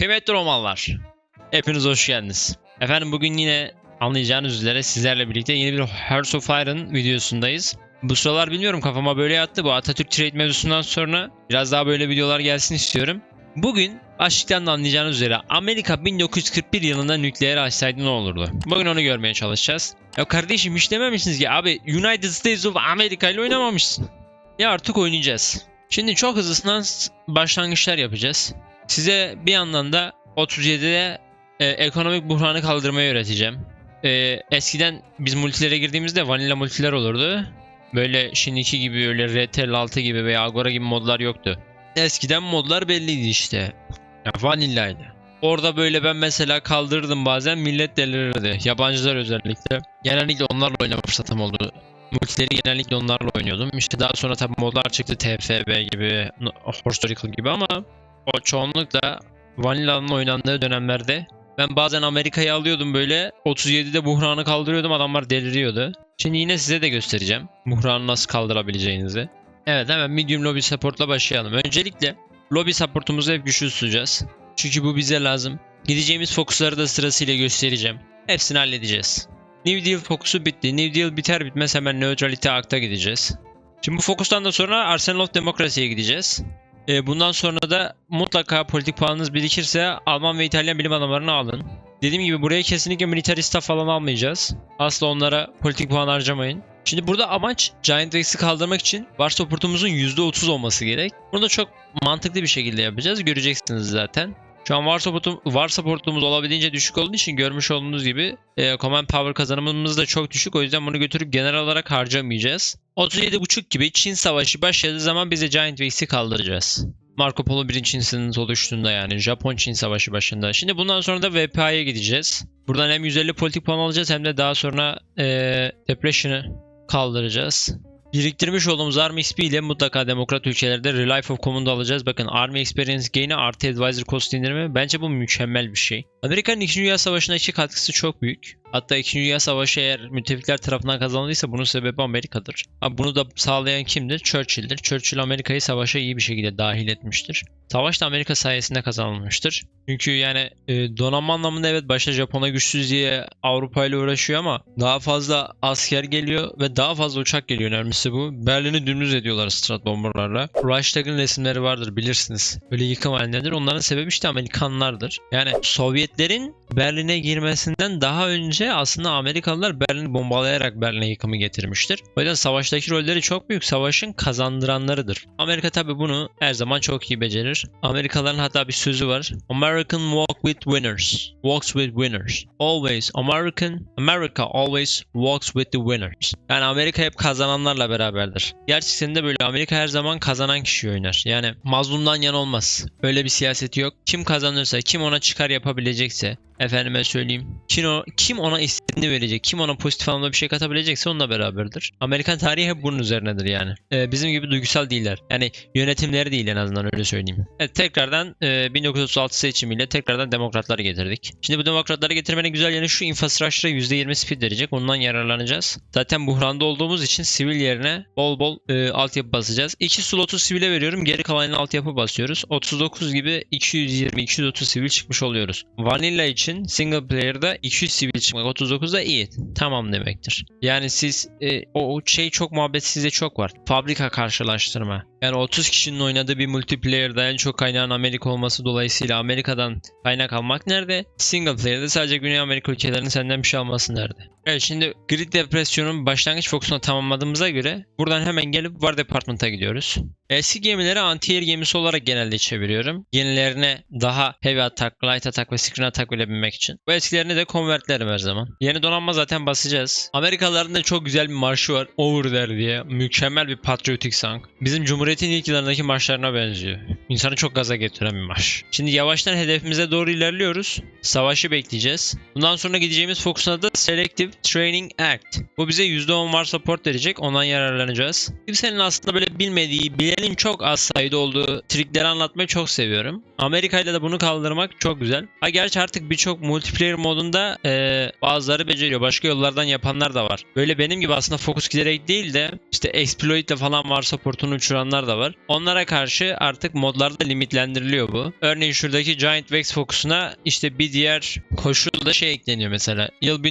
Kıymetli romanlar. Hepiniz hoş geldiniz. Efendim bugün yine anlayacağınız üzere sizlerle birlikte yeni bir Hearts of Iron videosundayız. Bu sıralar bilmiyorum kafama böyle yattı. Bu Atatürk Trade mevzusundan sonra biraz daha böyle videolar gelsin istiyorum. Bugün başlıktan da anlayacağınız üzere Amerika 1941 yılında nükleer açsaydı ne olurdu? Bugün onu görmeye çalışacağız. Ya kardeşim hiç dememişsiniz ki abi United States of America ile oynamamışsın. Ya artık oynayacağız. Şimdi çok hızlısından başlangıçlar yapacağız. Size bir yandan da 37'de e, ekonomik buhranı kaldırmayı öğreteceğim. E, eskiden biz multilere girdiğimizde vanilla multiler olurdu. Böyle şimdiki gibi öyle RTL 6 gibi veya Agora gibi modlar yoktu. Eskiden modlar belliydi işte. Ya vanillaydı. Orada böyle ben mesela kaldırırdım bazen millet delirirdi. Yabancılar özellikle. Genellikle onlarla oynama fırsatım oldu. Multileri genellikle onlarla oynuyordum. İşte daha sonra tabii modlar çıktı TFB gibi, Historical gibi ama o çoğunlukla Vanilla'nın oynandığı dönemlerde ben bazen Amerika'yı alıyordum böyle 37'de buhranı kaldırıyordum adamlar deliriyordu. Şimdi yine size de göstereceğim buhranı nasıl kaldırabileceğinizi. Evet hemen medium lobby support'la başlayalım. Öncelikle lobby support'umuzu hep güçlü tutacağız. Çünkü bu bize lazım. Gideceğimiz fokusları da sırasıyla göstereceğim. Hepsini halledeceğiz. New Deal fokusu bitti. New Deal biter bitmez hemen Neutrality Act'a gideceğiz. Şimdi bu fokustan da sonra Arsenal of Democracy'ye gideceğiz. E, bundan sonra da mutlaka politik puanınız birikirse Alman ve İtalyan bilim adamlarını alın. Dediğim gibi buraya kesinlikle militarista falan almayacağız. Asla onlara politik puan harcamayın. Şimdi burada amaç Giant Rex'i kaldırmak için var supportumuzun %30 olması gerek. Bunu da çok mantıklı bir şekilde yapacağız. Göreceksiniz zaten. Şu an var, supportum, var supportumuz olabildiğince düşük olduğu için görmüş olduğunuz gibi e, command power kazanımımız da çok düşük. O yüzden bunu götürüp genel olarak harcamayacağız. 37.5 gibi Çin savaşı başladığı zaman biz de Giant Rex'i kaldıracağız. Marco Polo 1. Çin sınırı oluştuğunda yani Japon-Çin savaşı başında. Şimdi bundan sonra da VPA'ya gideceğiz. Buradan hem 150 politik puan alacağız hem de daha sonra e, Depression'ı kaldıracağız. Biriktirmiş olduğumuz Army XP ile mutlaka demokrat ülkelerde Relief of Command alacağız. Bakın Army Experience Gain'i artı Advisor Cost indirimi bence bu mükemmel bir şey. Amerika'nın 2. Dünya Savaşı'ndaki katkısı çok büyük. Hatta 2. Dünya Savaşı eğer müttefikler tarafından kazanıldıysa bunun sebebi Amerika'dır. Ama bunu da sağlayan kimdir? Churchill'dir. Churchill Amerika'yı savaşa iyi bir şekilde dahil etmiştir. Savaş da Amerika sayesinde kazanılmıştır. Çünkü yani e, donanma anlamında evet başta Japon'a güçsüz diye Avrupa ile uğraşıyor ama daha fazla asker geliyor ve daha fazla uçak geliyor önemlisi bu. Berlin'i dümdüz ediyorlar Strat bomberlarla. Reichstag'ın resimleri vardır bilirsiniz. Böyle yıkım halindedir. Onların sebebi işte Amerikanlardır. Yani Sovyetlerin Berlin'e girmesinden daha önce aslında Amerikalılar Berlin'i bombalayarak Berlin'e yıkımı getirmiştir. O yüzden savaştaki rolleri çok büyük. Savaşın kazandıranlarıdır. Amerika tabi bunu her zaman çok iyi becerir. Amerikalıların hatta bir sözü var. American walk with winners. Walks with winners. Always American, America always walks with the winners. Yani Amerika hep kazananlarla beraberdir. Gerçekten de böyle Amerika her zaman kazanan kişi oynar. Yani mazlumdan yan olmaz. Öyle bir siyaseti yok. Kim kazanırsa, kim ona çıkar yapabilecekse, efendime söyleyeyim. Kim, o, kim ona istediğini verecek, kim ona pozitif anlamda bir şey katabilecekse onunla beraberdir. Amerikan tarihi hep bunun üzerinedir yani. Ee, bizim gibi duygusal değiller. Yani yönetimleri değil en azından öyle söyleyeyim. Evet tekrardan e, 1936 seçimiyle tekrardan demokratları getirdik. Şimdi bu demokratları getirmenin güzel yanı şu infrastructure'a %20 speed verecek. Ondan yararlanacağız. Zaten buhranda olduğumuz için sivil yerine bol bol e, altyapı basacağız. 2 slotu sivile veriyorum. Geri kalanını altyapı basıyoruz. 39 gibi 220-230 sivil çıkmış oluyoruz. Vanilla için single player'da 200 sivil çıkmak 39'da iyi. Tamam demektir. Yani siz e, o şey çok muhabbet size çok var. Fabrika karşılaştırma. Yani 30 kişinin oynadığı bir multiplayer'da en çok kaynağın Amerika olması dolayısıyla Amerika'dan kaynak almak nerede? Single player'da sadece Güney Amerika ülkelerinin senden bir şey alması nerede? Evet şimdi Grid Depression'un başlangıç fokusunu tamamladığımıza göre buradan hemen gelip War Department'a gidiyoruz. Eski gemileri anti-air gemisi olarak genelde çeviriyorum. Yenilerine daha heavy attack, light attack ve screen attack bilebilmek için. Bu eskilerini de konvertlerim her zaman. Yeni donanma zaten basacağız. Amerikalıların da çok güzel bir marşı var. Over there diye. Mükemmel bir patriotic song. Bizim Cumhuriyet'in ilk yıllarındaki marşlarına benziyor. İnsanı çok gaza getiren bir marş. Şimdi yavaştan hedefimize doğru ilerliyoruz. Savaşı bekleyeceğiz. Bundan sonra gideceğimiz fokusun adı Selective Executive Training Act. Bu bize %10 var support verecek. Ondan yararlanacağız. Kimsenin aslında böyle bilmediği, bilenin çok az sayıda olduğu trikleri anlatmayı çok seviyorum. Amerika'yla da bunu kaldırmak çok güzel. Ha gerçi artık birçok multiplayer modunda eee, bazıları beceriyor. Başka yollardan yapanlar da var. Böyle benim gibi aslında fokus giderek değil de işte exploit'le falan var supportunu uçuranlar da var. Onlara karşı artık modlarda limitlendiriliyor bu. Örneğin şuradaki Giant Vex fokusuna işte bir diğer koşul da şey ekleniyor mesela. Yıl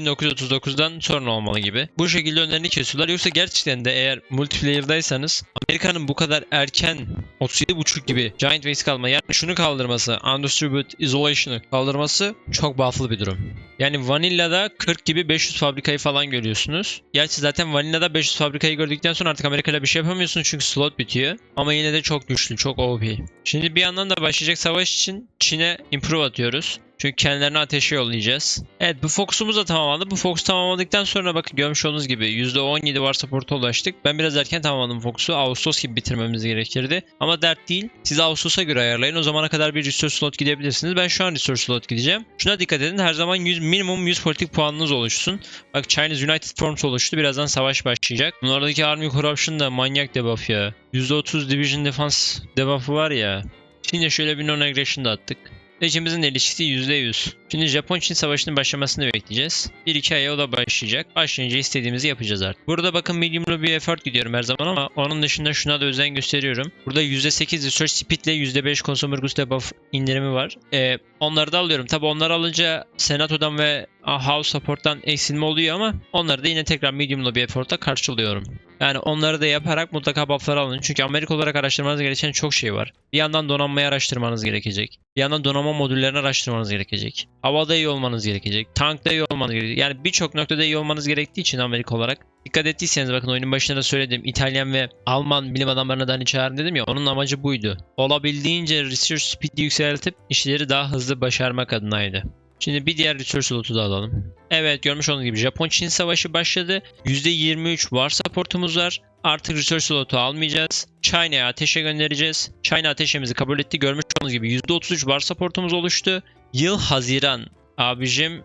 1939'dan sonra olmalı gibi. Bu şekilde önlerini kesiyorlar. Yoksa gerçekten de eğer multiplayer'daysanız Amerika'nın bu kadar erken 37.5 gibi Giant Vex kalma yani şunu kaldırması Undistributed Isolation'ı kaldırması çok buff'lı bir durum. Yani Vanilla'da 40 gibi 500 fabrikayı falan görüyorsunuz. Gerçi zaten Vanilla'da 500 fabrikayı gördükten sonra artık Amerika'yla bir şey yapamıyorsunuz çünkü slot bitiyor. Ama yine de çok güçlü, çok OP. Şimdi bir yandan da başlayacak savaş için Çin'e improve atıyoruz. Çünkü kendilerine ateşe yollayacağız. Evet bu fokusumuz da tamamlandı. Bu fokus tamamladıktan sonra bakın görmüş olduğunuz gibi %17 var support'a ulaştık. Ben biraz erken tamamladım fokusu. Ağustos gibi bitirmemiz gerekirdi. Ama dert değil. Siz Ağustos'a göre ayarlayın. O zamana kadar bir research slot gidebilirsiniz. Ben şu an research slot gideceğim. Şuna dikkat edin. Her zaman 100, minimum 100 politik puanınız oluşsun. Bak Chinese United Forms oluştu. Birazdan savaş başlayacak. Bunlardaki Army Corruption da manyak debuff ya. %30 Division Defense debuff'ı var ya. Şimdi şöyle bir non-aggression da attık. İkimizin ilişkisi %100. Şimdi Japon-Çin savaşının başlamasını bekleyeceğiz. 1-2 aya o da başlayacak. Başlayınca istediğimizi yapacağız artık. Burada bakın medium'lu bir effort gidiyorum her zaman ama onun dışında şuna da özen gösteriyorum. Burada %8 research speed ile %5 consumer goods debuff indirimi var. Ee, onları da alıyorum. Tabi onları alınca Senato'dan ve House Support'tan eksilme oluyor ama onları da yine tekrar medium'lu bir effortla karşılıyorum. Yani onları da yaparak mutlaka buff'ları alın. Çünkü Amerika olarak araştırmanız gereken çok şey var. Bir yandan donanmayı araştırmanız gerekecek. Bir yandan donanma modüllerini araştırmanız gerekecek. Havada iyi olmanız gerekecek. Tankta iyi olmanız gerekecek. Yani birçok noktada iyi olmanız gerektiği için Amerika olarak. Dikkat ettiyseniz bakın oyunun başında da söyledim. İtalyan ve Alman bilim adamlarını da hani çağırın dedim ya. Onun amacı buydu. Olabildiğince research speed'i yükseltip işleri daha hızlı başarmak adınaydı. Şimdi bir diğer research slotu da alalım. Evet görmüş olduğunuz gibi Japon-Çin savaşı başladı. %23 var supportumuz var. Artık research slotu almayacağız. China'ya ateşe göndereceğiz. China ateşimizi kabul etti. Görmüş olduğunuz gibi %33 var supportumuz oluştu. Yıl Haziran. Abicim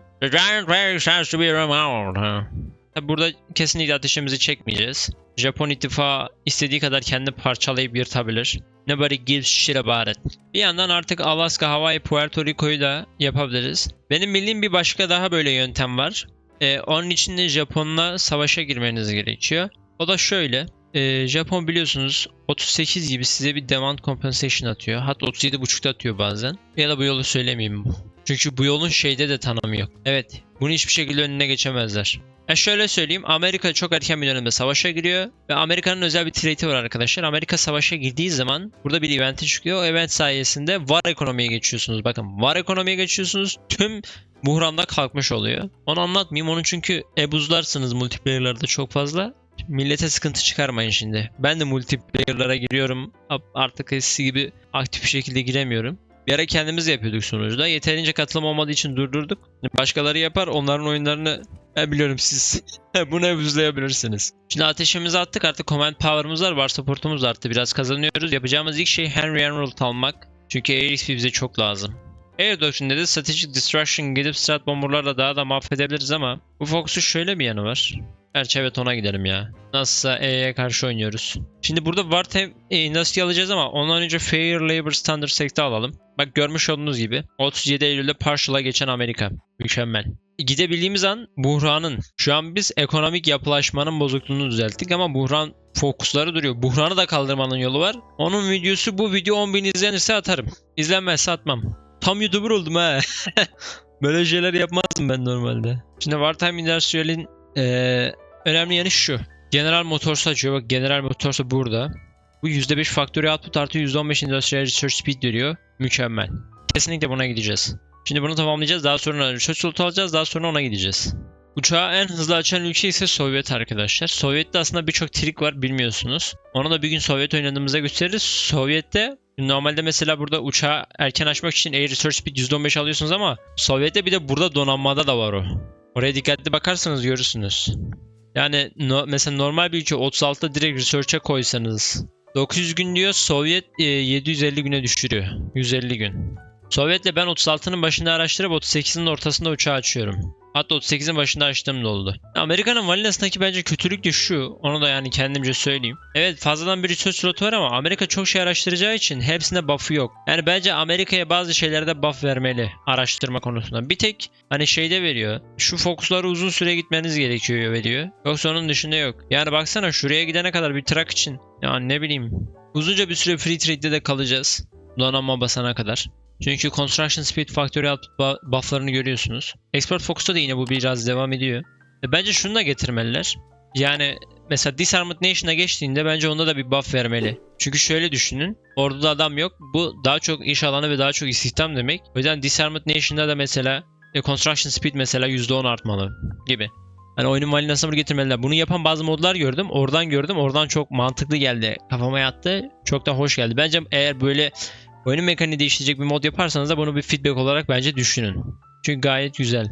burada kesinlikle ateşimizi çekmeyeceğiz. Japon ittifakı istediği kadar kendi parçalayıp yırtabilir. Nobody gives shit about it. Bir yandan artık Alaska, Hawaii, Puerto Rico'yu da yapabiliriz. Benim bildiğim bir başka daha böyle yöntem var. Ee, onun için de Japon'la savaşa girmeniz gerekiyor. O da şöyle. Ee, Japon biliyorsunuz 38 gibi size bir demand compensation atıyor. Hatta 37.5'da atıyor bazen. Ya da bu yolu söylemeyeyim. Çünkü bu yolun şeyde de tanımı yok. Evet. Bunu hiçbir şekilde önüne geçemezler. Ya şöyle söyleyeyim. Amerika çok erken bir dönemde savaşa giriyor. Ve Amerika'nın özel bir trade'i var arkadaşlar. Amerika savaşa girdiği zaman burada bir eventi çıkıyor. O event sayesinde var ekonomiye geçiyorsunuz. Bakın var ekonomiye geçiyorsunuz. Tüm buhranda kalkmış oluyor. Onu anlatmayayım. Onu çünkü ebuzlarsınız multiplayer'larda çok fazla. Millete sıkıntı çıkarmayın şimdi. Ben de multiplayer'lara giriyorum. Artık eskisi gibi aktif bir şekilde giremiyorum. Bir ara kendimiz yapıyorduk sonuçta. Yeterince katılım olmadığı için durdurduk. Başkaları yapar onların oyunlarını ben biliyorum siz bunu ebuzlayabilirsiniz. Şimdi ateşimizi attık artık command power'ımız var. Var supportumuz arttı. Biraz kazanıyoruz. Yapacağımız ilk şey Henry Emerald almak. Çünkü Air XP bize çok lazım. Air Doctrine'de de Strategic Destruction gidip strat bomberlarla daha da mahvedebiliriz ama bu Fox'un şöyle bir yanı var. Gerçi evet ona gidelim ya. Nasılsa E'ye karşı oynuyoruz. Şimdi burada Wartime e, Industry alacağız ama ondan önce Fair Labor Standard Sect'e alalım. Bak görmüş olduğunuz gibi 37 Eylül'de Partial'a geçen Amerika. Mükemmel. Gidebildiğimiz an buhranın, şu an biz ekonomik yapılaşmanın bozukluğunu düzelttik ama buhran fokusları duruyor. Buhranı da kaldırmanın yolu var. Onun videosu bu video 10.000 izlenirse atarım. İzlenmezse atmam. Tam YouTuber oldum ha. Böyle şeyler yapmazdım ben normalde. Şimdi Wartime Industrial'in ee, önemli yanı şu. General Motors açıyor. Bak General Motors burada. Bu %5 factory output artı %15 industrial research speed veriyor. Mükemmel. Kesinlikle buna gideceğiz. Şimdi bunu tamamlayacağız. Daha sonra research slot alacağız. Daha sonra ona gideceğiz. Uçağı en hızlı açan ülke ise Sovyet arkadaşlar. Sovyet'te aslında birçok trik var bilmiyorsunuz. Onu da bir gün Sovyet oynadığımızda gösteririz. Sovyet'te normalde mesela burada uçağı erken açmak için Air Research Speed %15 alıyorsunuz ama Sovyet'te bir de burada donanmada da var o. Oraya dikkatli bakarsanız görürsünüz. Yani no, mesela normal bir ülke 36'da direkt research'e koysanız 900 gün diyor Sovyet e, 750 güne düşürüyor. 150 gün. Sovyet'le ben 36'nın başında araştırıp 38'in ortasında uçağı açıyorum. Hatta 38'in başında açtığım da oldu. Amerika'nın vanilasındaki bence kötülük de şu. Onu da yani kendimce söyleyeyim. Evet fazladan bir research slotu var ama Amerika çok şey araştıracağı için hepsinde buff'ı yok. Yani bence Amerika'ya bazı şeylerde buff vermeli araştırma konusunda. Bir tek hani şeyde veriyor. Şu fokusları uzun süre gitmeniz gerekiyor veriyor. Yoksa onun dışında yok. Yani baksana şuraya gidene kadar bir track için. Yani ne bileyim. Uzunca bir süre free trade'de de kalacağız. Donanma basana kadar. Çünkü Construction Speed Factory output bu- buff'larını görüyorsunuz. Export Focus'ta da yine bu biraz devam ediyor. E bence şunu da getirmeliler. Yani mesela Disarmed Nation'a geçtiğinde bence onda da bir buff vermeli. Çünkü şöyle düşünün. Orada adam yok. Bu daha çok iş alanı ve daha çok istihdam demek. O yüzden Disarmed Nation'da da mesela e, Construction Speed mesela %10 artmalı gibi. Hani oyunun valinasını bunu getirmeliler. Bunu yapan bazı modlar gördüm. Oradan gördüm. Oradan çok mantıklı geldi. Kafama yattı. Çok da hoş geldi. Bence eğer böyle oyunun mekaniği değiştirecek bir mod yaparsanız da bunu bir feedback olarak bence düşünün. Çünkü gayet güzel.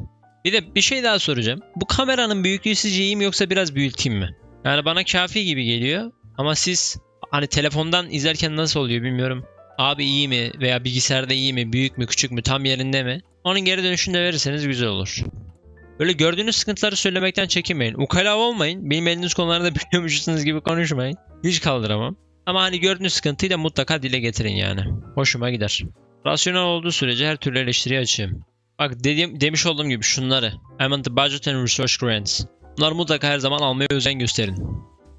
Bir de bir şey daha soracağım. Bu kameranın büyüklüğü sizce iyi mi yoksa biraz büyüteyim mi? Yani bana kafi gibi geliyor. Ama siz hani telefondan izlerken nasıl oluyor bilmiyorum. Abi iyi mi veya bilgisayarda iyi mi, büyük mü, küçük mü, tam yerinde mi? Onun geri dönüşünü de verirseniz güzel olur. Böyle gördüğünüz sıkıntıları söylemekten çekinmeyin. Ukala olmayın. Bilmediğiniz konularda biliyormuşsunuz gibi konuşmayın. Hiç kaldıramam. Ama hani gördüğünüz sıkıntıyı da mutlaka dile getirin yani. Hoşuma gider. Rasyonel olduğu sürece her türlü eleştiriye açığım. Bak dediğim, demiş olduğum gibi şunları. The budget and research grants. Bunları mutlaka her zaman almaya özen gösterin.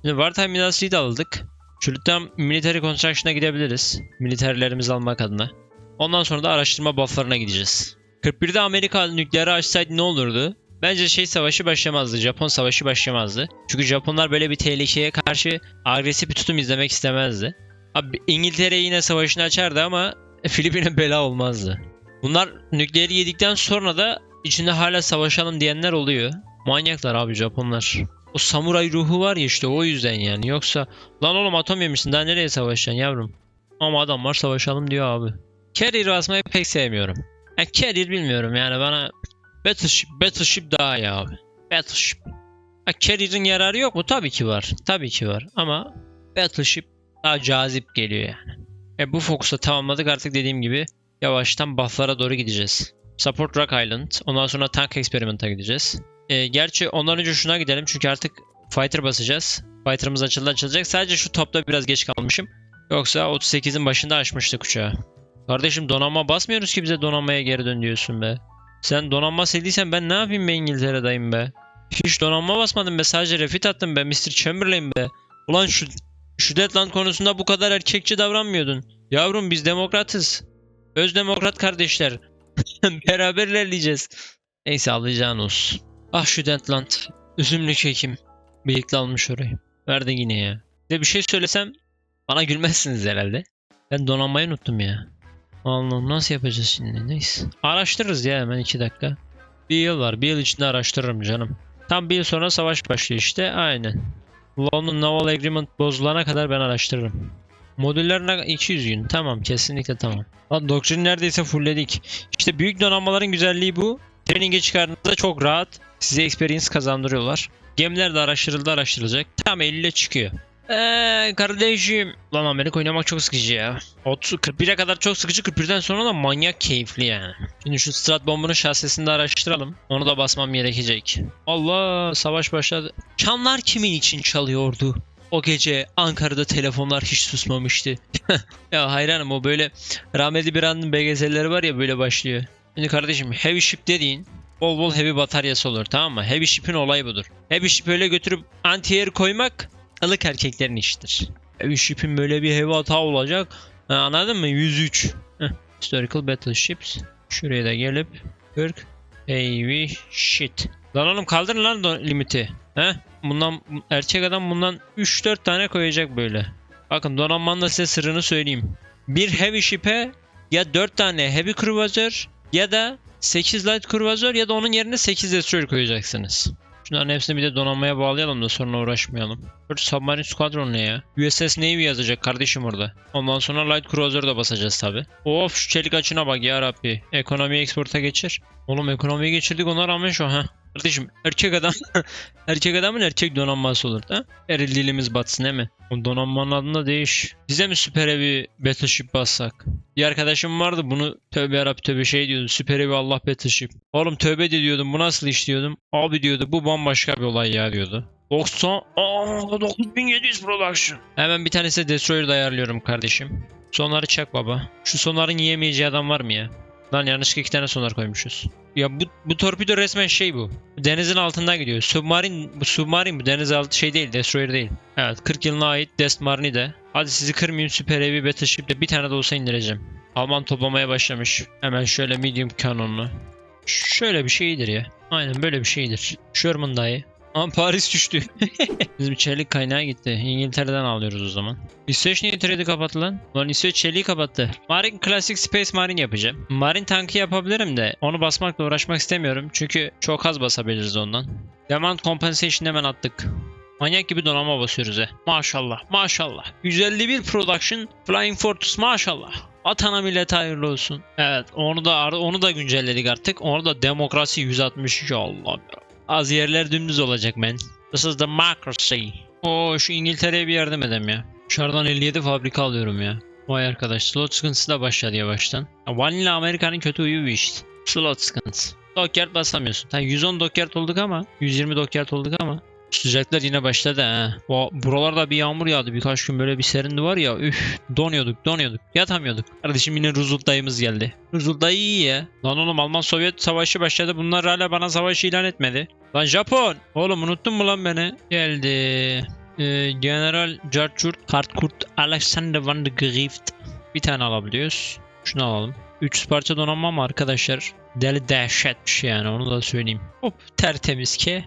Şimdi Wartime Minası'yı da aldık. Şuradan Military Construction'a gidebiliriz. Militerlerimizi almak adına. Ondan sonra da araştırma bufflarına gideceğiz. 41'de Amerika nükleeri açsaydı ne olurdu? Bence şey savaşı başlamazdı. Japon savaşı başlamazdı. Çünkü Japonlar böyle bir tehlikeye karşı agresif bir tutum izlemek istemezdi. Abi İngiltere yine savaşını açardı ama Filipin'e bela olmazdı. Bunlar nükleeri yedikten sonra da içinde hala savaşalım diyenler oluyor. Manyaklar abi Japonlar. O samuray ruhu var ya işte o yüzden yani. Yoksa lan oğlum atom yemişsin daha nereye savaşacaksın yavrum? Ama adamlar savaşalım diyor abi. Carrier basmayı pek sevmiyorum. Yani Carrier bilmiyorum yani bana Battleship, Battleship daha iyi abi. Battleship. Ha, Carrier'in yararı yok mu? Tabii ki var. Tabii ki var. Ama Battleship daha cazip geliyor yani. E bu fokusu tamamladık artık dediğim gibi yavaştan buff'lara doğru gideceğiz. Support Rock Island. Ondan sonra Tank Experiment'a gideceğiz. E, gerçi ondan önce şuna gidelim çünkü artık Fighter basacağız. Fighter'ımız açıldı açılacak. Sadece şu topta biraz geç kalmışım. Yoksa 38'in başında açmıştık uçağı. Kardeşim donanma basmıyoruz ki bize donanmaya geri dön diyorsun be. Sen donanma sildiysen ben ne yapayım be İngiltere'dayım be. Hiç donanma basmadım be sadece refit attım be Mr. Chamberlain be. Ulan şu şu Deadland konusunda bu kadar erkekçi davranmıyordun. Yavrum biz demokratız. Öz demokrat kardeşler. Beraber ilerleyeceğiz. Neyse alacağın olsun. Ah şu Deadland. Üzümlü kekim. Bıyıklı almış orayı. Ver de yine ya. Size bir şey söylesem bana gülmezsiniz herhalde. Ben donanmayı unuttum ya. Allah'ım nasıl yapacağız şimdi neyse. Araştırırız ya hemen 2 dakika. Bir yıl var. Bir yıl içinde araştırırım canım. Tam bir yıl sonra savaş başlıyor işte. Aynen. London Naval Agreement bozulana kadar ben araştırırım. Modüllerine 200 gün. Tamam kesinlikle tamam. Lan doktrini neredeyse fullledik. İşte büyük donanmaların güzelliği bu. Training'e çıkardığınızda çok rahat size experience kazandırıyorlar. Gemiler de araştırıldı araştırılacak. Tam 50 ile çıkıyor. Eee kardeşim. Lan Amerika oynamak çok sıkıcı ya. 30, 41'e kadar çok sıkıcı 41'den sonra da manyak keyifli yani. Şimdi şu Strat bombunun şahsesini de araştıralım. Onu da basmam gerekecek. Allah savaş başladı. Çanlar kimin için çalıyordu? O gece Ankara'da telefonlar hiç susmamıştı. ya hayranım o böyle rahmetli bir anın BGS'leri var ya böyle başlıyor. Şimdi kardeşim heavy ship dediğin bol bol heavy bataryası olur tamam mı? Heavy ship'in olayı budur. Heavy ship öyle götürüp anti-air koymak ılık erkeklerin işidir. Ship'in böyle bir heavy hata olacak. Ha, anladın mı? 103. Heh. Historical battleships. Şuraya da gelip 40 heavy shit. Lan oğlum kaldırın lan limiti. He? Bundan erkek adam bundan 3-4 tane koyacak böyle. Bakın donanmanın da size sırrını söyleyeyim. Bir heavy ship'e ya 4 tane heavy cruiser ya da 8 light cruiser ya da onun yerine 8 destroyer koyacaksınız. Şunların hepsini bir de donanmaya bağlayalım da sonra uğraşmayalım. First Submarine Squadron ne ya? USS Navy yazacak kardeşim orada. Ondan sonra Light Cruiser da basacağız tabi. Of şu çelik açına bak ya Rabbi. Ekonomi export'a geçir. Oğlum ekonomiye geçirdik ona rağmen şu ha. Kardeşim erkek adam erkek adamın erkek donanması olur da. Eril dilimiz batsın değil mi? O donanmanın adında değiş. Bize mi süper evi Battleship bassak? Bir arkadaşım vardı bunu tövbe yarabbi tövbe şey diyordu. Süper evi Allah Battleship. Oğlum tövbe de diyordum bu nasıl iş diyordum. Abi diyordu bu bambaşka bir olay ya diyordu. 90 Aa 9700 production. Hemen bir tanesi Destroyer'da ayarlıyorum kardeşim. Sonları çak baba. Şu sonların yiyemeyeceği adam var mı ya? Lan yanlışlıkla iki tane sonar koymuşuz. Ya bu, bu torpido resmen şey bu. Denizin altından gidiyor. Submarine, bu submarine bu deniz altı şey değil. Destroyer değil. Evet 40 yılına ait Destmarine de. Hadi sizi kırmayayım süper heavy battleship'le bir tane de olsa indireceğim. Alman toplamaya başlamış. Hemen şöyle medium kanonlu. Şöyle bir şeydir ya. Aynen böyle bir şeydir. Sherman dayı. Ama Paris düştü. Bizim çelik kaynağı gitti. İngiltere'den alıyoruz o zaman. İsveç niye trade kapattı lan? Lan İsveç çeliği kapattı. Marine Classic Space Marine yapacağım. Marine tankı yapabilirim de onu basmakla uğraşmak istemiyorum. Çünkü çok az basabiliriz ondan. Demand Compensation hemen attık. Manyak gibi donanma basıyoruz he. Maşallah maşallah. 151 Production Flying Fortress maşallah. Atana millet hayırlı olsun. Evet onu da onu da güncelledik artık. Onu da demokrasi 162 Allah. Az yerler dümdüz olacak men. This is democracy. Oo şu İngiltere'ye bir yardım edem ya. Dışarıdan 57 fabrika alıyorum ya. Vay arkadaş slot sıkıntısı da başladı yavaştan. Ya Vanilla Amerika'nın kötü huyu bu işte. Slot sıkıntısı. Dockyard basamıyorsun. Tamam 110 Dockyard olduk ama 120 Dockyard olduk ama Sıcaklar yine başladı ha. Bu, buralarda bir yağmur yağdı. Birkaç gün böyle bir serindi var ya. Üf donuyorduk donuyorduk. Yatamıyorduk. Kardeşim yine Roosevelt dayımız geldi. Roosevelt dayı iyi ya. Lan oğlum Alman Sovyet savaşı başladı. Bunlar hala bana savaş ilan etmedi. Lan Japon. Oğlum unuttun mu lan beni? Geldi. Ee, General Gertrude Hartkurt Alexander van de Grieft. Bir tane alabiliyoruz. Şunu alalım. 300 parça donanma mı arkadaşlar? Deli dehşetmiş yani onu da söyleyeyim. Hop tertemiz ki.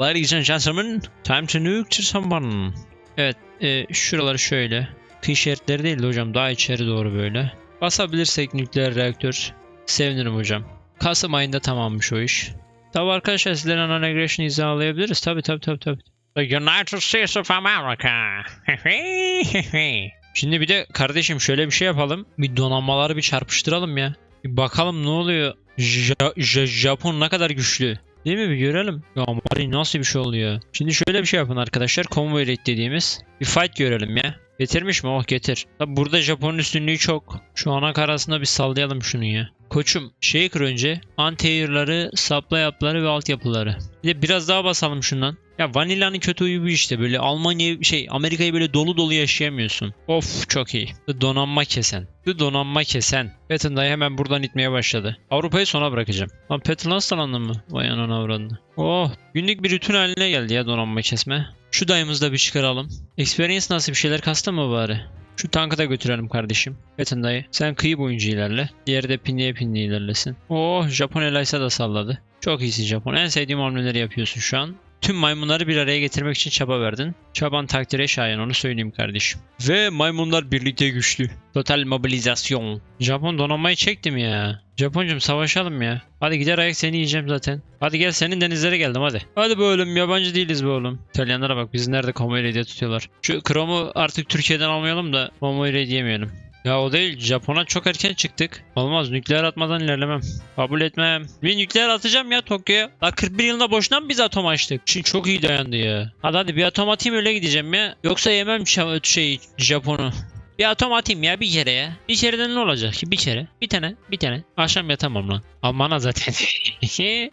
Ladies and gentlemen, time to nuke someone. Evet, e, şuraları şöyle. Kıyı şeritleri değil de hocam daha içeri doğru böyle. Basabilirsek nükleer reaktör sevinirim hocam. Kasım ayında tamammış o iş. Tabi arkadaşlar sizlerin anagresini imzalayabiliriz. Tabi tabi tabi tabi. The United States of America. Şimdi bir de kardeşim şöyle bir şey yapalım. Bir donanmaları bir çarpıştıralım ya. Bir bakalım ne oluyor. Ja- Ja- Japon ne kadar güçlü. Değil mi bir görelim. Ya Mari nasıl bir şey oluyor. Şimdi şöyle bir şey yapın arkadaşlar. Convoy rate dediğimiz. Bir fight görelim ya. Getirmiş mi? Oh getir. Tabi burada Japon'un üstünlüğü çok. Şu ana arasında bir sallayalım şunu ya. Koçum şeyi kır önce. Anti-air'ları, supply yapıları ve altyapıları. Bir de biraz daha basalım şundan. Ya Vanilla'nın kötü huyu işte. Böyle Almanya şey Amerika'yı böyle dolu dolu yaşayamıyorsun. Of çok iyi. Donanma kesen. Donanma kesen. Patton dayı hemen buradan itmeye başladı. Avrupa'yı sona bırakacağım. Lan Patton hastalandın mı? Vay anana avradını. Oh günlük bir rutin haline geldi ya donanma kesme. Şu dayımızı da bir çıkaralım. Experience nasıl bir şeyler kastı mı bari? Şu tankı da götürelim kardeşim. Patton dayı. Sen kıyı boyunca ilerle. Diğeri de pinliye pinliye ilerlesin. Oh Japon Elias'a da salladı. Çok iyisin Japon. En sevdiğim hamleleri yapıyorsun şu an. Tüm maymunları bir araya getirmek için çaba verdin. Çaban takdire şayan onu söyleyeyim kardeşim. Ve maymunlar birlikte güçlü. Total mobilizasyon. Japon donanmayı çektim ya. Japoncum savaşalım ya. Hadi gider ayak seni yiyeceğim zaten. Hadi gel senin denizlere geldim hadi. Hadi be oğlum yabancı değiliz be oğlum. İtalyanlara bak bizi nerede Komoyre diye tutuyorlar. Şu Chrom'u artık Türkiye'den almayalım da Komoyre diyemeyelim. Ya o değil. Japon'a çok erken çıktık. Olmaz. Nükleer atmadan ilerlemem. Kabul etmem. Bir nükleer atacağım ya Tokyo'ya. La 41 yılında boşuna mı biz atom açtık? Şimdi çok iyi dayandı ya. Hadi hadi bir atom atayım öyle gideceğim ya. Yoksa yemem şey Japon'u. Bir atom atayım ya bir kere ya. Bir kereden ne olacak ki? Bir kere. Bir tane. Bir tane. Akşam yatamam lan. Almana zaten.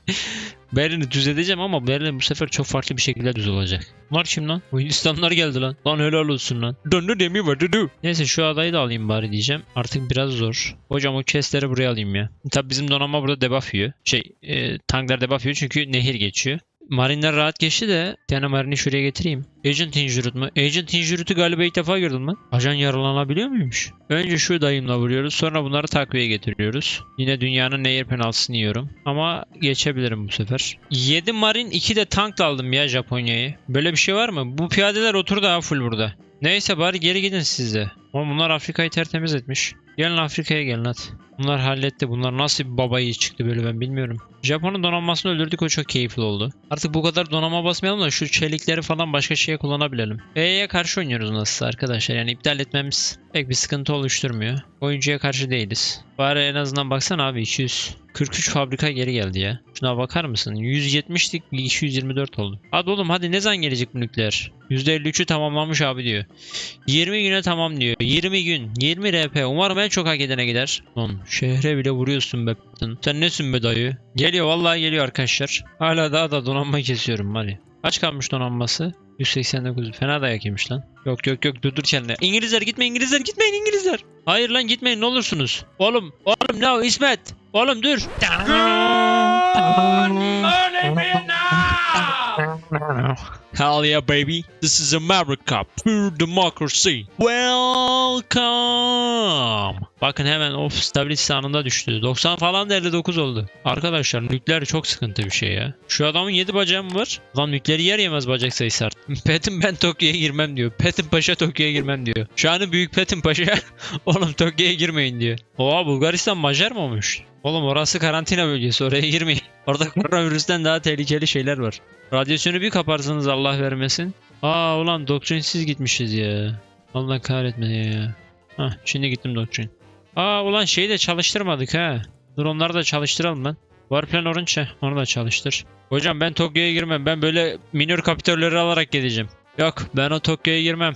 Berlin'i düz edeceğim ama Berlin bu sefer çok farklı bir şekilde düz olacak. Bunlar kim lan? Bu Hindistanlılar geldi lan. Lan helal olsun lan. Döndü demi var du. Neyse şu adayı da alayım bari diyeceğim. Artık biraz zor. Hocam o chestleri buraya alayım ya. Tabi bizim donanma burada debuff yiyor. Şey e, tanklar debuff yiyor çünkü nehir geçiyor. Marinler rahat geçti de bir marini şuraya getireyim. Agent Injured mu? Agent Injured'ı galiba ilk defa gördüm lan. Ajan yaralanabiliyor muymuş? Önce şu dayımla vuruyoruz. Sonra bunları takviye getiriyoruz. Yine dünyanın nehir penaltısını yiyorum. Ama geçebilirim bu sefer. 7 marin 2 de tank aldım ya Japonya'yı. Böyle bir şey var mı? Bu piyadeler oturdu ha full burada. Neyse bari geri gidin siz de. Oğlum bunlar Afrika'yı tertemiz etmiş. Gelin Afrika'ya gelin hadi. Bunlar halletti. Bunlar nasıl bir baba yiğit çıktı böyle ben bilmiyorum. Japon'un donanmasını öldürdük o çok keyifli oldu. Artık bu kadar donanma basmayalım da şu çelikleri falan başka şeye kullanabilelim. B'ye karşı oynuyoruz nasıl arkadaşlar yani iptal etmemiz pek bir sıkıntı oluşturmuyor. Oyuncuya karşı değiliz. Bari en azından baksana abi 243 fabrika geri geldi ya. Şuna bakar mısın? 170'lik 224 oldu. Hadi oğlum hadi ne zaman gelecek bu nükleer? %53'ü tamamlanmış abi diyor. 20 güne tamam diyor. 20 gün. 20 RP. Umarım en çok hak edene gider. Lan şehre bile vuruyorsun be. Sen nesin be dayı? Geliyor vallahi geliyor arkadaşlar. Hala daha da donanma kesiyorum hadi. Kaç kalmış donanması? 189. Fena dayak yemiş lan. Yok yok yok durdur kendine. İngilizler gitmeyin İngilizler gitmeyin İngilizler. Hayır lan gitmeyin ne olursunuz. Oğlum oğlum ne o İsmet. Oğlum dur. Hell yeah baby. This is America. Pure democracy. Welcome. Bakın hemen of stability anında düştü. 90 falan da 59 oldu. Arkadaşlar nükleer çok sıkıntı bir şey ya. Şu adamın 7 bacağı mı var? Lan nükleeri yer yemez bacak sayısı arttı. Petin ben Tokyo'ya girmem diyor. Petin Paşa Tokyo'ya girmem diyor. Şu anı büyük Petin Paşa oğlum Tokyo'ya girmeyin diyor. Oha Bulgaristan Macar mı olmuş? Oğlum orası karantina bölgesi oraya girmeyin. Orada koronavirüsten daha tehlikeli şeyler var. Radyasyonu bir kaparsanız Allah vermesin. Aa ulan doktrinsiz gitmişiz ya. Allah kahretme ya. Hah şimdi gittim doktrin. Aa ulan şeyi de çalıştırmadık ha. Dur onları da çalıştıralım lan. Warplan Orange onu da çalıştır. Hocam ben Tokyo'ya girmem. Ben böyle minör kapitörleri alarak gideceğim. Yok ben o Tokyo'ya girmem.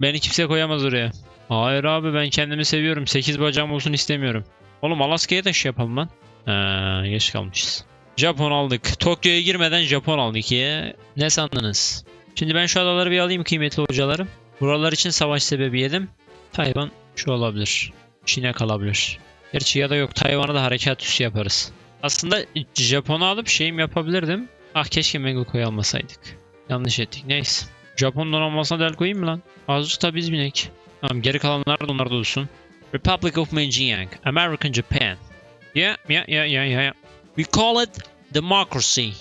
Beni kimse koyamaz oraya. Hayır abi ben kendimi seviyorum. 8 bacağım olsun istemiyorum. Oğlum Alaska'ya da şey yapalım lan. Ha, geç kalmışız. Japon aldık. Tokyo'ya girmeden Japon aldık ya. Ne sandınız? Şimdi ben şu adaları bir alayım kıymetli hocalarım. Buralar için savaş sebebi yedim. Tayvan şu olabilir. Çin'e kalabilir. Gerçi ya da yok Tayvan'a da harekat üssü yaparız. Aslında Japon'u alıp şeyim yapabilirdim. Ah keşke Megoko'yu almasaydık. Yanlış ettik. Neyse. Japon donanmasına del koyayım mı lan? Azıcık da biz binek. Tamam geri kalanlar da onlar da olsun. Republic of Zhejiang, American Japan. Yeah, yeah, yeah, yeah, yeah. We call it democracy.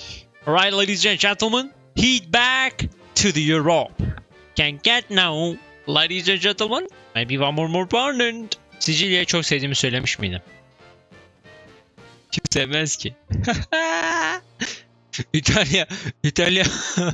Alright, ladies and gentlemen, head back to the Europe. Can get now, ladies and gentlemen. Maybe one more more important. Sicilya'yı çok sevdiğimi söylemiş miydim? Kim sevmez ki? İtalya, İtalya.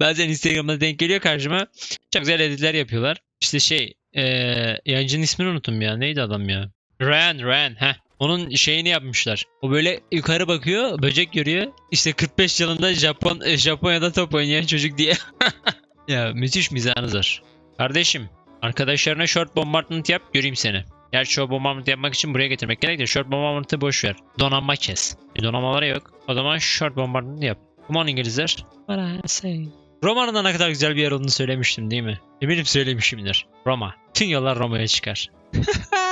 Bazen Instagram'da denk geliyor karşıma. Çok güzel editler yapıyorlar. İşte şey, eee yayıncının ismini unuttum ya. Neydi adam ya? Ren, Ren. Heh. Onun şeyini yapmışlar. O böyle yukarı bakıyor, böcek görüyor. İşte 45 yılında Japon e, Japonya'da top oynayan çocuk diye. ya müthiş mizahınız var. Kardeşim, arkadaşlarına short bombardment yap, göreyim seni. Gerçi o bombardment yapmak için buraya getirmek gerek de short bombardment'ı boş ver. Donanma kes. E, donanmaları yok. O zaman short bombardment yap. Come on İngilizler. What I say. Roma'nın ne kadar güzel bir yer olduğunu söylemiştim değil mi? Eminim söylemişimdir. Roma. Tüm yollar Roma'ya çıkar.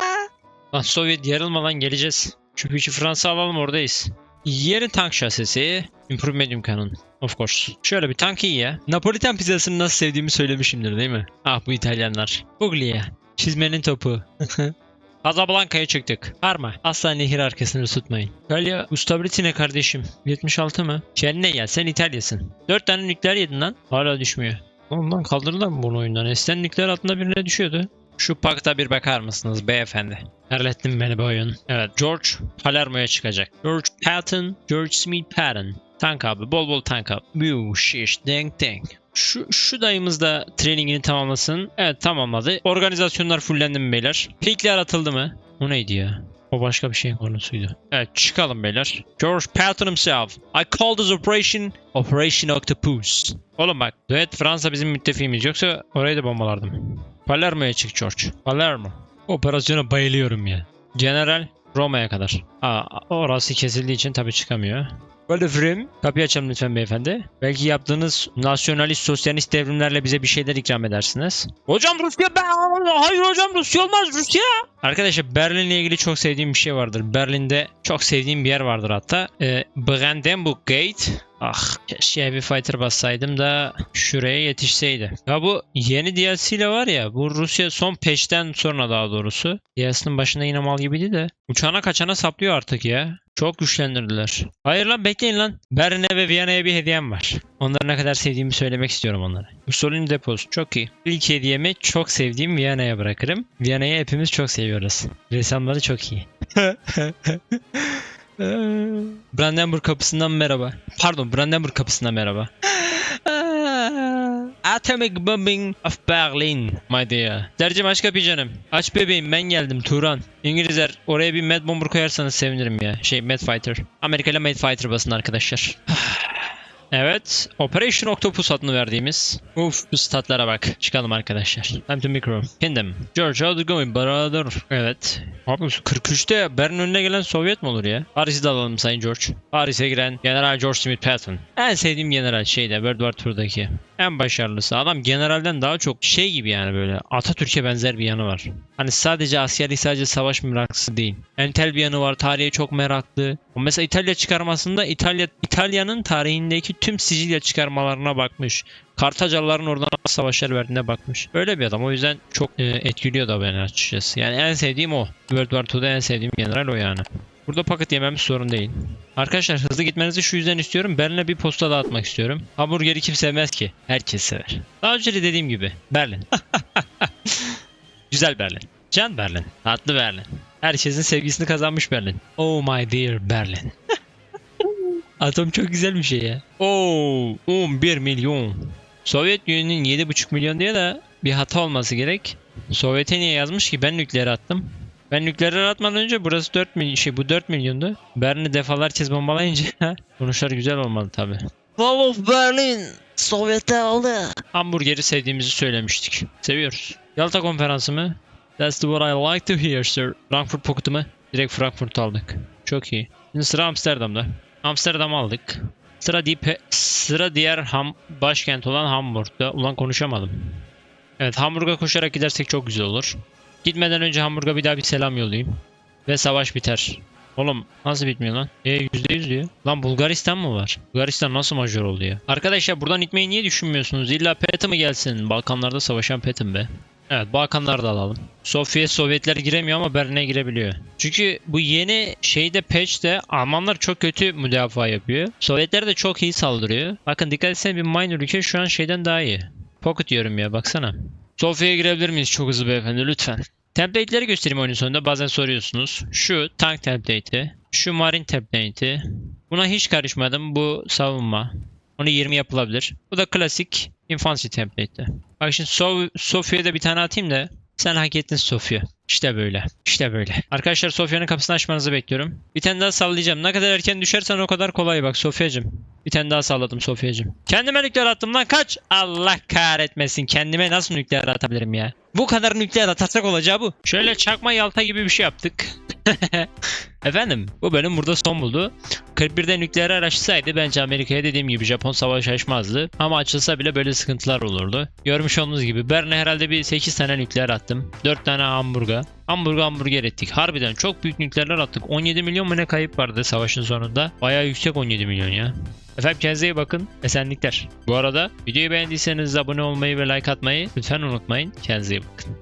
Lan Sovyet yarılmadan geleceğiz. Şu üçü Fransa alalım oradayız. Yeni tank şasisi. Improve medium cannon. Of course. Şöyle bir tank iyi ya. Napolitan pizzasını nasıl sevdiğimi söylemişimdir değil mi? Ah bu İtalyanlar. Puglia. Çizmenin topu. Casablanca'ya çıktık. Parma. Asla nehir arkasını tutmayın. İtalya ustability kardeşim? 76 mı? Kendine gel sen İtalya'sın. 4 tane nükleer yedin lan. Hala düşmüyor. Ondan kaldırdılar mı bunu oyundan? Eskiden nükleer altında birine düşüyordu. Şu pakta bir bakar mısınız beyefendi? Terlettin beni bu oyun. Evet George Palermo'ya çıkacak. George Patton, George Smith Patton. Tank abi bol bol tank abi. Biu şiş deng deng. Şu, şu dayımız da trainingini tamamlasın. Evet tamamladı. Organizasyonlar fullendi mi beyler? Pikler atıldı mı? O neydi ya? O başka bir şeyin konusuydu. Evet çıkalım beyler. George Patton himself. I call this operation Operation Octopus. Oğlum bak Duet Fransa bizim müttefiğimiz yoksa orayı da bombalardım. Palermo'ya çık George. Palermo. Operasyona bayılıyorum ya. General Roma'ya kadar. Aa, orası kesildiği için tabii çıkamıyor. Film. Kapıyı açalım lütfen beyefendi. Belki yaptığınız nasyonalist sosyalist devrimlerle bize bir şeyler ikram edersiniz. Hocam Rusya ben hayır hocam Rusya olmaz Rusya. Arkadaşlar Berlin'le ilgili çok sevdiğim bir şey vardır. Berlin'de çok sevdiğim bir yer vardır hatta. Ee, Brandenburg Gate. Ah keşke Heavy Fighter bassaydım da şuraya yetişseydi. Ya bu yeni DLC ile var ya bu Rusya son peşten sonra daha doğrusu. DLC'nin başında yine mal gibiydi de. Uçağına kaçana saplıyor artık ya. Çok güçlendirdiler. Hayır lan bekleyin lan. Berlin'e ve Viyana'ya bir hediyem var. Onları ne kadar sevdiğimi söylemek istiyorum onlara. Mussolini deposu çok iyi. İlk hediyemi çok sevdiğim Viyana'ya bırakırım. Viyana'yı hepimiz çok seviyoruz. Ressamları çok iyi. Brandenburg kapısından merhaba. Pardon Brandenburg kapısından merhaba. Atomic bombing of Berlin, my dear. Tercim aç kapıyı canım. Aç bebeğim ben geldim Turan. İngilizler oraya bir Mad Bomber koyarsanız sevinirim ya. Şey Mad Fighter. Amerika ile Mad Fighter basın arkadaşlar. Evet. Operation Octopus adını verdiğimiz. Uf bu statlara bak. Çıkalım arkadaşlar. Time to micro. Kingdom. George how's it going brother? Evet. Abi 43'te Berlin önüne gelen Sovyet mi olur ya? Paris'i de alalım Sayın George. Paris'e giren General George Smith Patton. En sevdiğim general şeyde World War II'daki. En başarılısı. Adam generalden daha çok şey gibi yani böyle Atatürk'e benzer bir yanı var. Hani sadece askerlik sadece savaş meraklısı değil. Entel bir yanı var. Tarihe çok meraklı. Mesela İtalya çıkarmasında İtalya İtalya'nın tarihindeki tüm Sicilya çıkarmalarına bakmış. Kartacalıların oradan savaşlar verdiğine bakmış. Böyle bir adam. O yüzden çok e, etkiliyor da beni açıkçası. Yani en sevdiğim o. World War II'da en sevdiğim general o yani. Burada paket yememiz sorun değil. Arkadaşlar hızlı gitmenizi şu yüzden istiyorum. Berlin'e bir posta dağıtmak istiyorum. Hamburgeri kim sevmez ki? Herkes sever. Daha önce de dediğim gibi Berlin. Güzel Berlin. Can Berlin. Tatlı Berlin. Herkesin sevgisini kazanmış Berlin. Oh my dear Berlin. Atom çok güzel bir şey ya. Oo, 11 milyon. Sovyet Birliği'nin 7,5 milyon diye de bir hata olması gerek. Sovyet'e niye yazmış ki ben nükleer attım. Ben nükleer atmadan önce burası 4 milyon şey bu 4 milyondu. Berlin'i defalarca bombalayınca sonuçlar güzel olmalı tabi. Fall of Berlin. Sovyetler aldı. Hamburgeri sevdiğimizi söylemiştik. Seviyoruz. Yalta konferansı mı? That's the what I like to hear sir. Frankfurt Pocket'ı mı? Direkt Frankfurt aldık. Çok iyi. Şimdi sıra Amsterdam'da. Amsterdam aldık. Sıra, dipe, sıra diğer ham, başkent olan Hamburg'da. Ulan konuşamadım. Evet Hamburg'a koşarak gidersek çok güzel olur. Gitmeden önce Hamburg'a bir daha bir selam yollayayım. Ve savaş biter. Oğlum nasıl bitmiyor lan? E %100 diyor. Lan Bulgaristan mı var? Bulgaristan nasıl majör oldu ya? Arkadaşlar buradan gitmeyi niye düşünmüyorsunuz? İlla PETA mı gelsin? Balkanlarda savaşan PET'im be. Evet Balkanları da alalım. Sofya Sovyetler giremiyor ama Berlin'e girebiliyor. Çünkü bu yeni şeyde patch'te Almanlar çok kötü müdafaa yapıyor. Sovyetler de çok iyi saldırıyor. Bakın dikkat etsene bir minor ülke şu an şeyden daha iyi. Pocket diyorum ya baksana. Sofya'ya girebilir miyiz çok hızlı beyefendi lütfen. Template'leri göstereyim oyunun sonunda bazen soruyorsunuz. Şu tank template'i, şu marine template'i. Buna hiç karışmadım bu savunma. Onu 20 yapılabilir. Bu da klasik infantry template'i. Bak şimdi Sof Sofya'da bir tane atayım da sen hak ettin Sofya. İşte böyle. İşte böyle. Arkadaşlar Sofya'nın kapısını açmanızı bekliyorum. Bir tane daha sallayacağım. Ne kadar erken düşersen o kadar kolay bak Sofya'cım. Bir tane daha salladım Sofya'cım. Kendime nükleer attım lan kaç. Allah kahretmesin. Kendime nasıl nükleer atabilirim ya? Bu kadar nükleer atarsak olacağı bu. Şöyle çakma yalta gibi bir şey yaptık. Efendim bu bölüm burada son buldu. 41'de nükleer açsaydı bence Amerika'ya dediğim gibi Japon savaş açmazdı. Ama açılsa bile böyle sıkıntılar olurdu. Görmüş olduğunuz gibi Bern'e herhalde bir 8 tane nükleer attım. 4 tane Hamburg'a. Hamburg'a hamburger ettik. Harbiden çok büyük nükleerler attık. 17 milyon mu ne kayıp vardı savaşın sonunda. Bayağı yüksek 17 milyon ya. Efendim kendinize iyi bakın. Esenlikler. Bu arada videoyu beğendiyseniz abone olmayı ve like atmayı lütfen unutmayın. Kendinize iyi bakın.